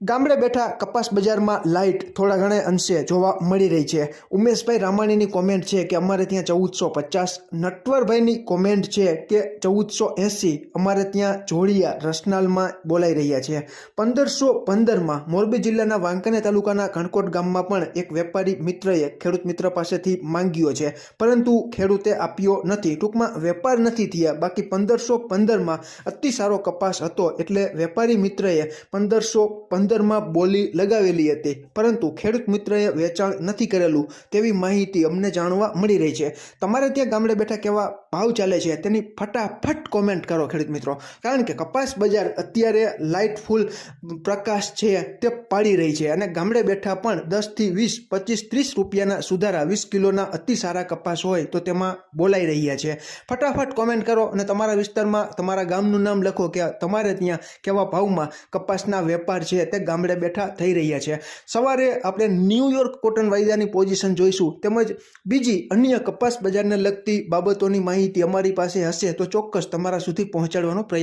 ગામડે બેઠા કપાસ બજારમાં લાઇટ થોડા ઘણા અંશે જોવા મળી રહી છે. ઉમેશભાઈ રામાણીની કોમેન્ટ છે કે અમારે ત્યાં ચૌદસો પચાસ, નટવરભાઈની કોમેન્ટ છે કે ચૌદસો એંસી અમારે ત્યાં જોડિયા રસનાલમાં બોલાઈ રહ્યા છે. પંદરસો પંદરમાં મોરબી જિલ્લાના વાંકાને તાલુકાના કણકોટ ગામમાં પણ એક વેપારી મિત્રએ ખેડૂત મિત્ર પાસેથી માંગ્યો છે. પરંતુ ખેડૂતે આપ્યો નથી. ટૂંકમાં વેપાર નથી થયા. બાકી પંદરસો પંદરમાં અતિ સારો કપાસ હતો એટલે વેપારી મિત્રએ પંદરસો પંદરમાં બોલી લગાવેલી હતી. પરંતુ ખેડૂત મિત્રએ વેચાણ નથી કરેલું તેવી માહિતી અમને જાણવા મળી રહી છે. તમારે ત્યાં ગામડે બેઠા કેવા ભાવ ચાલે છે તેની ફટાફટ કોમેન્ટ કરો ખેડૂત મિત્રો. કારણ કે કપાસ બજાર અત્યારે લાઇટ ફૂલ પ્રકાશ છે તે પાડી રહી છે અને ગામડે બેઠા પણ દસથી વીસ, પચીસ, ત્રીસ રૂપિયાના સુધારા, વીસ કિલોના અતિ સારા કપાસ હોય તો તેમાં બોલાઈ રહ્યા છે. ફટાફટ કોમેન્ટ કરો અને તમારા વિસ્તારમાં તમારા ગામનું નામ લખો કે તમારે ત્યાં કેવા ભાવમાં કપાસના વેપાર છે તે ગામડે બેઠા થઈ રહ્યા છે. સવારે આપણે ન્યૂયોર્ક કોટન વાયદાની પોઝિશન જોઈશું. તેમજ બીજી અન્ય કપાસ બજારને લગતી બાબતોની માહિતી અમારી પાસે હશે તો ચોક્કસ તમારા સુધી પહોંચાડવાનો પ્રયાસ